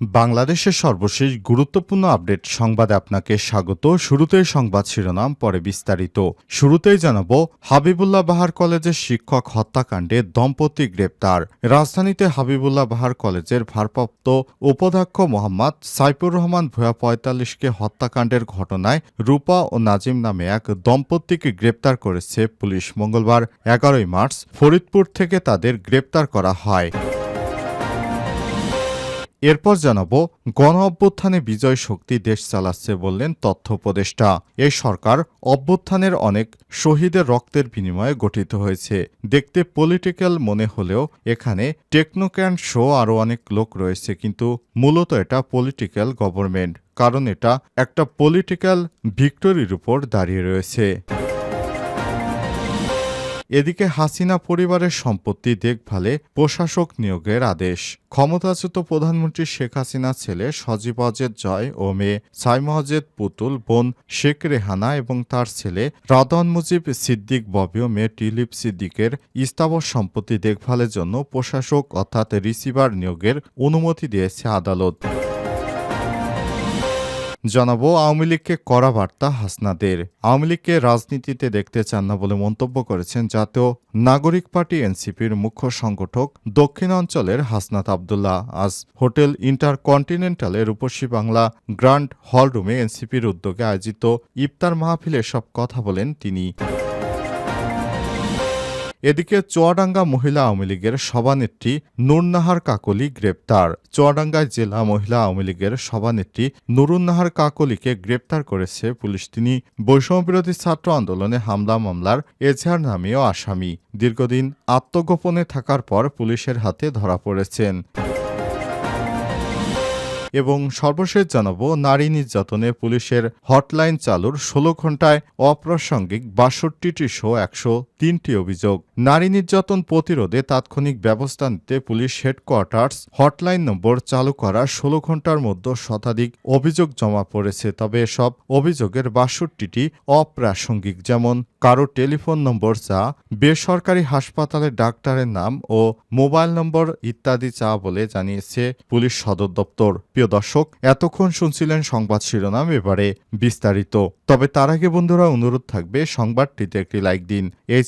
বাংলাদেশের সর্বশেষ গুরুত্বপূর্ণ আপডেট সংবাদে আপনাকে স্বাগত। শুরুতেই সংবাদ শিরোনাম, পরে বিস্তারিত। শুরুতেই জানাব, হাবিবুল্লাহ বাহার কলেজের শিক্ষক হত্যাকাণ্ডে দম্পতি গ্রেপ্তার। রাজধানীতে হাবিবুল্লাহ বাহার কলেজের ভারপ্রাপ্ত উপাধ্যক্ষ মোহাম্মদ সাইফুর রহমান ভূয়া পঁয়তাল্লিশকে হত্যাকাণ্ডের ঘটনায় রূপা ও নাজিম নামে এক দম্পতিকে গ্রেপ্তার করেছে পুলিশ। মঙ্গলবার এগারোই মার্চ ফরিদপুর থেকে তাদের গ্রেপ্তার করা হয়। এরপর জানাব গণ অভ্যুত্থানে বিজয় শক্তি দেশ চালাচ্ছে বললেন তথ্য উপদেষ্টা। এই সরকার অভ্যুত্থানের অনেক শহীদের রক্তের বিনিময়ে গঠিত হয়েছে। দেখতে পলিটিক্যাল মনে হলেও এখানে টেকনোক্যান শো আরও অনেক লোক রয়েছে, কিন্তু মূলত এটা পলিটিক্যাল গভর্নমেন্ট, কারণ এটা একটা পলিটিক্যাল ভিক্টরির উপর দাঁড়িয়ে রয়েছে। এদিকে হাসিনা পরিবারের সম্পত্তি দেখভালে প্রশাসক নিয়োগের আদেশ। ক্ষমতাচ্যুত প্রধানমন্ত্রী শেখ হাসিনার ছেলে সজীব অজেদ জয় ও মেয়ে সাইমহজেদ পুতুল বোন শেখ রেহানা এবং তার ছেলে রাদন মুজিব সিদ্দিক ববি ও মেয়ে টিলিপ সিদ্দিকের স্থাবর সম্পত্তি দেখভালের জন্য প্রশাসক অর্থাৎ রিসিভার নিয়োগের অনুমতি দিয়েছে আদালত। জানাব, আওয়ামী লীগকে কড়া বার্তা হাসনাদের। আওয়ামী লীগকে রাজনীতিতে দেখতে চান না বলে মন্তব্য করেছেন জাতীয় নাগরিক পার্টি এনসিপির মুখ্য সংগঠক দক্ষিণাঞ্চলের হাসনাত আবদুল্লাহ। আজ হোটেল ইন্টার কন্টিনেন্টালের রূপসী বাংলা গ্র্যান্ড হলরুমে এনসিপির উদ্যোগে আয়োজিত ইফতার মাহফিলে সব কথা বলেন তিনি। এদিকে চুয়াডাঙ্গা মহিলা আওয়ামী লীগের সভানেত্রী নুরনাহার কাকলি গ্রেপ্তার। চুয়াডাঙ্গায় জেলা মহিলা আওয়ামী লীগের সভানেত্রী নুরুন্নাহার কাকলিকে গ্রেপ্তার করেছে পুলিশ। তিনি বৈষম্যবিরোধী ছাত্র আন্দোলনে হামলা মামলার এজাহার নামীয় আসামি। দীর্ঘদিন আত্মগোপনে থাকার পর পুলিশের হাতে ধরা পড়েছেন। এবং সর্বশেষ জানাব, নারী নির্যাতনে পুলিশের হটলাইন চালুর ষোলো ঘন্টায় অপ্রাসঙ্গিক বাষট্টিটি শো, একশো তিনটি অভিযোগ। নারী নির্যাতন প্রতিরোধে তাৎক্ষণিক ব্যবস্থা নিতে পুলিশ হেডকোয়ার্টার্স হটলাইন নম্বর চালু করার ষোলো ঘণ্টার মধ্যে শতাধিক অভিযোগ জমা পড়েছে। তবে এসব অভিযোগের বাষট্টিটি অপ্রাসঙ্গিক, যেমন কারও টেলিফোন নম্বর চা, বেসরকারি হাসপাতালের ডাক্তারের নাম ও মোবাইল নম্বর ইত্যাদি চা বলে জানিয়েছে পুলিশ সদর দপ্তর। প্রিয় দর্শক, এতক্ষণ শুনছিলেন সংবাদ শিরোনাম, এবারে বিস্তারিত। তবে তার আগে বন্ধুরা, অনুরোধ থাকবে, সংবাদটিতে একটি লাইক দিন। এই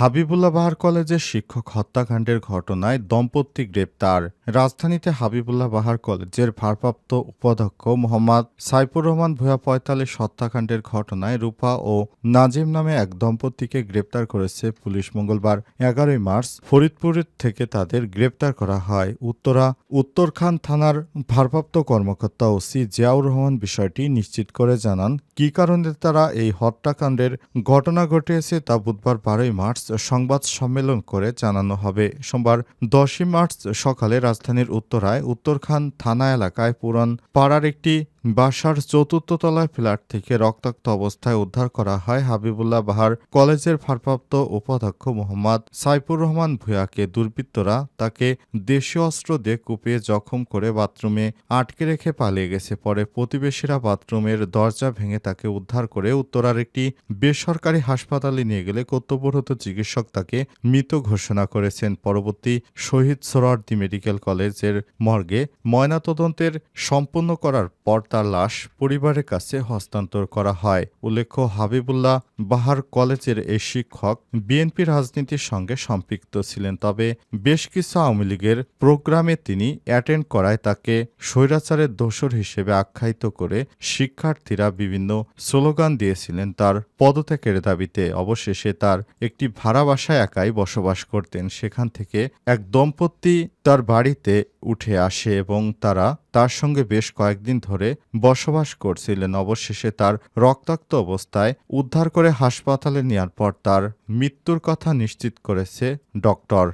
হাবিবুল্লাহ বাহার কলেজের শিক্ষক হত্যাকাণ্ডের ঘটনায় দম্পতি গ্রেপ্তার। রাজধানীতে হাবিবুল্লাহ বাহার কলেজের ভারপ্রাপ্ত উপাধ্যক্ষ মোহাম্মদ সাইফুর রহমান ভূয়া পঁয়তাল্লিশ হত্যাকাণ্ডের ঘটনায় রূপা ও নাজিম নামে এক দম্পতিকে গ্রেপ্তার করেছে পুলিশ মঙ্গলবার, এগারোই মার্চ, ফরিদপুর থেকে তাদের গ্রেপ্তার করা হয়। উত্তরা, উত্তরখান থানার ভারপ্রাপ্ত কর্মকর্তা ওসি জিয়াউর রহমান বিষয়টি নিশ্চিত করে জানান, কী কারণে তারা এই হত্যাকাণ্ডের ঘটনা ঘটিয়েছে তা বুধবার বারোই মার্চ সংবাদ সম্মেলন করে জানানো হবে। সোমবার দশই মার্চ সকালে রাজধানীর উত্তরায় উত্তরখান থানা এলাকায় পুরান পাড়ার একটি বাসার চতুর্থ তলায় ফ্ল্যাট থেকে রক্তাক্ত অবস্থায় উদ্ধার করা হয় হাবিবুল্লাহ বাহার কলেজের ভারপ্রাপ্ত উপাধ্যক্ষ মোহাম্মদ সাইফুর রহমান ভূয়াকে দুর্বৃত্তরা তাকে দেশীয় অস্ত্র দিয়ে কুপিয়ে জখম করে বাথরুমে আটকে রেখে পালিয়ে গেছে। পরে প্রতিবেশীরা বাথরুমের দরজা ভেঙে তাকে উদ্ধার করে উত্তরার একটি বেসরকারি হাসপাতালে নিয়ে গেলে কর্তব্যরত চিকিৎসক তাকে মৃত ঘোষণা করেছেন। পরবর্তী শহীদ সোরারদি মেডিকেল কলেজের মর্গে ময়নাতদন্তের সম্পন্ন করার পর তার লাশ পরিবারের কাছে হস্তান্তর করা হয়। উল্লেখ্য, হাবিবুল্লাহ বাহার কলেজের এই শিক্ষক বিএনপি রাজনীতির সঙ্গে সম্পৃক্ত ছিলেন, তবে বেশ কিছু আওয়ামী লীগের প্রোগ্রামে তিনি অ্যাটেন্ড করায় তাকে স্বৈরাচারের দোষর হিসেবে আখ্যায়িত করে শিক্ষার্থীরা বিভিন্ন স্লোগান দিয়েছিলেন তার পদত্যাগের দাবিতে। অবশেষে তার একটি ভাড়া বাসায় একাই বসবাস করতেন। সেখান থেকে এক দম্পতি তার বাড়িতে উঠে আসে এবং তারা তার সঙ্গে বেশ কয়েকদিন ধরে বসবাস করছিলেন। অবশেষে তার রক্তাক্ত অবস্থায় উদ্ধার করে হাসপাতালে নেওয়ার পর তার মৃত্যুর কথা নিশ্চিত করেছে ডক্টর।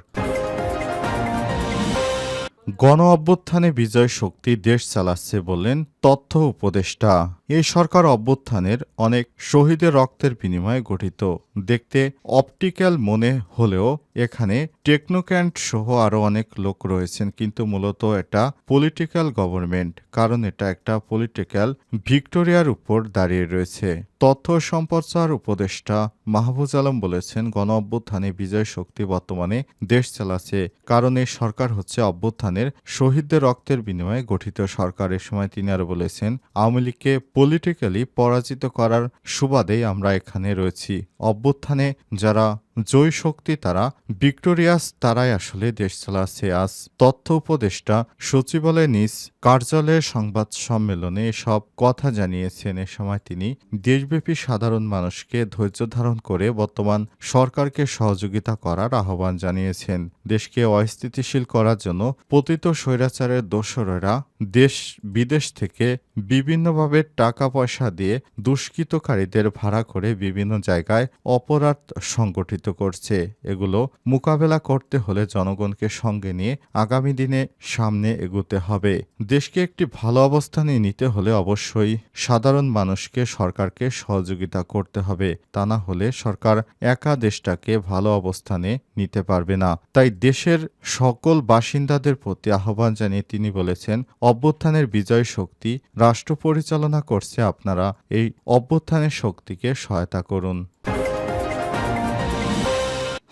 গণ অভ্যুত্থানে বিজয় শক্তি দেশ চালাচ্ছে বললেন তথ্য উপদেষ্টা এই সরকার অভ্যুত্থানের অনেক শহীদের রক্তের বিনিময়ে গঠিত। দেখতে অপটিক্যাল মনে হলেও এখানে টেকনোক্যান্ট সহ আরও অনেক লোক রয়েছেন, কিন্তু মূলত এটা পলিটিক্যাল গভর্নমেন্ট, কারণ এটা একটা পলিটিক্যাল ভিক্টোরিয়ার উপর দাঁড়িয়ে রয়েছে। তথ্য সম্প্রচার উপদেষ্টা মাহবুজ আলম বলেছেন, গণ অভ্যুত্থানে বিজয় শক্তি বর্তমানে দেশ চালাচ্ছে, কারণ এই সরকার হচ্ছে অভ্যুত্থানের শহীদদের রক্তের বিনিময়ে গঠিত সরকারের সময় তিনি আরও বলেছেন আওয়ামী লীগকে পলিটিক্যালি পরাজিত করার সুবাদেই আমরা এখানে রয়েছি। অভ্যুত্থানে যারা জয় শক্তি তারা, ভিক্টোরিয়াস তারাই আসলে দেশ চালাচ্ছে। আজ তথ্য উপদেষ্টা সচিবালয় নিজ কার্যালয়ের সংবাদ সম্মেলনে সব কথা জানিয়েছেন। এ সময় তিনি দেশব্যাপী সাধারণ মানুষকে ধৈর্য ধারণ করে বর্তমান সরকারকে সহযোগিতা করার আহ্বান জানিয়েছেন। দেশকে অস্থিতিশীল করার জন্য পতিত স্বৈরাচারের দোসরেরা দেশ বিদেশ থেকে বিভিন্নভাবে টাকা পয়সা দিয়ে দুষ্কৃতকারীদের ভাড়া করে বিভিন্ন জায়গায় অপরাধ সংগঠিত করছে। এগুলো মোকাবেলা করতে হলে জনগণকে সঙ্গে নিয়ে আগামী দিনে সামনে এগুতে হবে। দেশকে একটি ভালো অবস্থানে নিতে হলে অবশ্যই সাধারণ মানুষকে, সরকারকে সহযোগিতা করতে হবে। তা না হলে সরকার একা দেশটাকে ভালো অবস্থানে নিতে পারবে না। তাই দেশের সকল বাসিন্দাদের প্রতি আহ্বান জানিয়ে তিনি বলেছেন, অভ্যুত্থানের বিজয় শক্তি রাষ্ট্র পরিচালনা করছে আপনারা। এই অভ্যুত্থানের শক্তিকে সহায়তা করুন।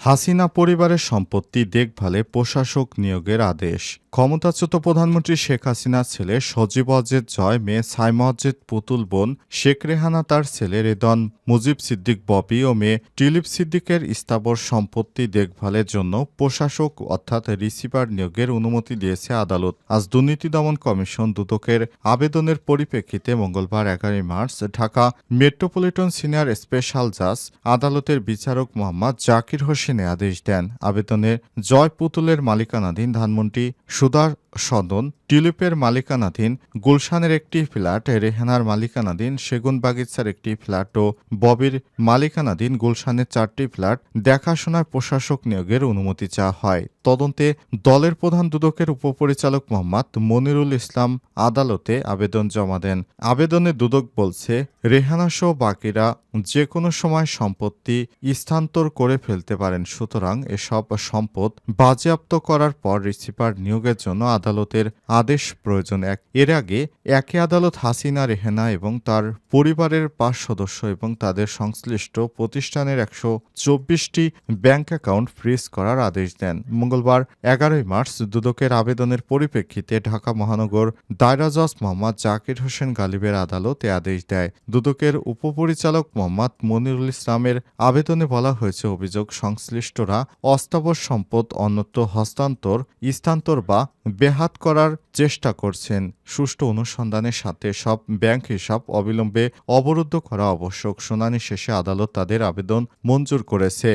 হাসিনা পরিবারের সম্পত্তি দেখভালে প্রশাসক নিয়োগের আদেশ। ক্ষমতাচ্যুত প্রধানমন্ত্রী শেখ হাসিনার ছেলে সজীব অজেদ জয়, মেয়ে সাইমা অজেদ পুতুল বোন, শেখ রেহানা তার ছেলে রেদন, মুজিব সিদ্দিক ববি ও মেয়ে টিলিপ সিদ্দিকের স্থাবর সম্পত্তি দেখভালের জন্য প্রশাসক অর্থাৎ রিসিভার নিয়োগের অনুমতি দিয়েছে আদালত। আজ দুর্নীতি দমন কমিশন দুদকের আবেদনের পরিপ্রেক্ষিতে মঙ্গলবার এগারোই March Dhaka metropolitan senior special জাজ, আদালতের বিচারক মোহাম্মদ জাকির হোসেনে আদেশ দেন। আবেদনের জয় পুতুলের মালিকানাধীন ধানমন্ত্রী সুদার সদন, টিউলিপের মালিকানাধীন গুলশানের একটি ফ্ল্যাট, রেহানার মালিকানাধীন সেগুন বাগিচার একটি ফ্ল্যাট ও ববির মালিকানাধীন গুলশানের চারটি ফ্ল্যাট দেখাশোনার প্রশাসক নিয়োগের অনুমতি চাওয়া হয়। তদন্তে দলের প্রধান দুদকের উপপরিচালক মোহাম্মদ মনিরুল ইসলাম আদালতে আবেদন জমা দেন। আবেদনে দুদক বলছে রেহানা সহ বাকিরা যে কোনো সময় সম্পত্তি স্থানান্তর করে ফেলতে পারেন। সুতরাং এসব সম্পদ বাজেয়াপ্ত করার পর রিসিভার নিয়োগের জন্য আদালতের আদেশ প্রয়োজন। এক এর আগে একই আদালত হাসিনা, রেহেনা এবং তার পরিবারের পাঁচ সদস্য এবং তাদের সংশ্লিষ্ট প্রতিষ্ঠানের একশো চব্বিশটি ব্যাংক অ্যাকাউন্ট ফ্রিজ করার আদেশ দেন। মঙ্গলবার এগারোই মার্চ দুদকের আবেদনের পরিপ্রেক্ষিতে ঢাকা মহানগর দায়রা জজ মোহাম্মদ জাকির হোসেন গালিবের আদালত আদেশ দেয়। দুদকের উপপরিচালক মোহাম্মদ মনিরুল ইসলামের আবেদনে বলা হয়েছে, অভিযোগ সংশ্লিষ্টরা অস্থাবর সম্পদ অন্যত্র হস্তান্তর, স্থানান্তর বা বেহাত করার চেষ্টা করছেন। সুষ্ঠু অনুসন্ধানের সাথে সব ব্যাংক হিসাব অবিলম্বে অবরুদ্ধ করা আবশ্যক। শুনানি শেষে আদালত তাদের আবেদন মঞ্জুর করেছে।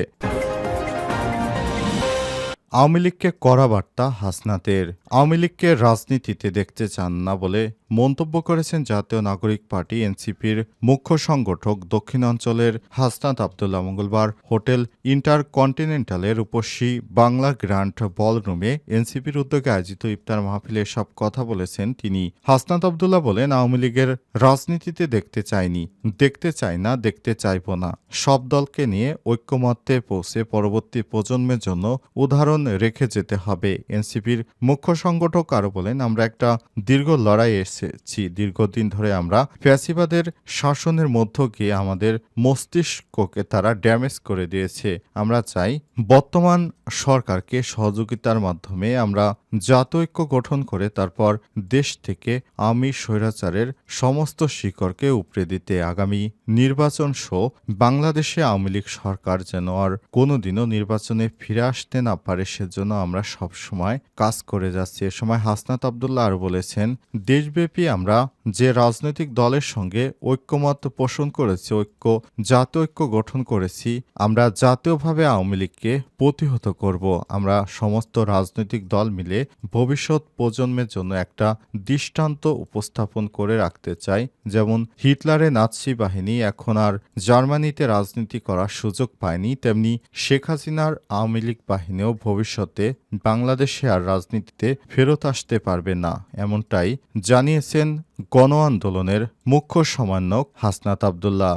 আওয়ামী লীগকে কড়া বার্তা হাসনাতের। আওয়ামী লীগকে রাজনীতিতে দেখতে চান না বলে মন্তব্য করেছেন জাতীয় নাগরিক পার্টি এনসিপির মুখ্য সংগঠক দক্ষিণাঞ্চলের হাসনাত আবদুল্লাহ মঙ্গলবার হোটেল ইন্টার কন্টিনেন্টালের উপসী বাংলা গ্র্যান্ড বলরুমে এনসিপির উদ্যোগে আয়োজিত ইফতার মাহফিলে সব কথা বলেছেন তিনি। হাসনাত আবদুল্লাহ বলেন, আওয়ামী লীগের রাজনীতিতে দেখতে চাইনি। দেখতে চাই না, দেখতে চাইব না। সব দলকে নিয়ে ঐক্যমত্যে পৌঁছে পরবর্তী প্রজন্মের জন্য উদাহরণ রেখে যেতে হবে। এনসিপির মুখ্য সংগঠক আরও বলেন, আমরা একটা দীর্ঘ লড়াই এসেছি। দীর্ঘদিন ধরে আমরা ফ্যাসিবাদের শাসনের মধ্য গিয়ে আমাদের মস্তিষ্ককে তারা ড্যামেজ করে দিয়েছে। আমরা চাই বর্তমান সরকারকে সহযোগিতার মাধ্যমে আমরা জাতৈক্য গঠন করে তারপর দেশ থেকে আমি স্বৈরাচারের সমস্ত শিকড়কে উপড়ে দিতে আগামী নির্বাচন সহ বাংলাদেশে আওয়ামী লীগ সরকার যেন আর কোনোদিনও নির্বাচনে ফিরে আসতে না পারে সেজন্য আমরা সব সময় কাজ করে যাচ্ছি। এ সময় হাসনাত আবদুল্লাহ আর বলেছেন, দেশব্যাপী আমরা যে রাজনৈতিক দলের সঙ্গে ঐক্যমত পোষণ করেছি, ঐক্য, জাতীয় ঐক্য গঠন করেছি, আমরা জাতীয়ভাবে আওয়ামী লীগকে প্রতিহত করব। আমরা সমস্ত রাজনৈতিক দল মিলে ভবিষ্যৎ প্রজন্মের জন্য একটা দৃষ্টান্ত উপস্থাপন করে রাখতে চাই। যেমন হিটলারের নাৎসি বাহিনী এখন আর জার্মানিতে রাজনীতি করার সুযোগ পায়নি, তেমনি শেখ হাসিনার আওয়ামী লীগ বাহিনীও ভবিষ্যতে বাংলাদেশে আর রাজনীতিতে ফেরত আসতে পারবে না, এমনটাই জানিয়েছেন গণ আন্দোলনের মুখ্য সমন্বয়ক হাসনাত আবদুল্লাহ।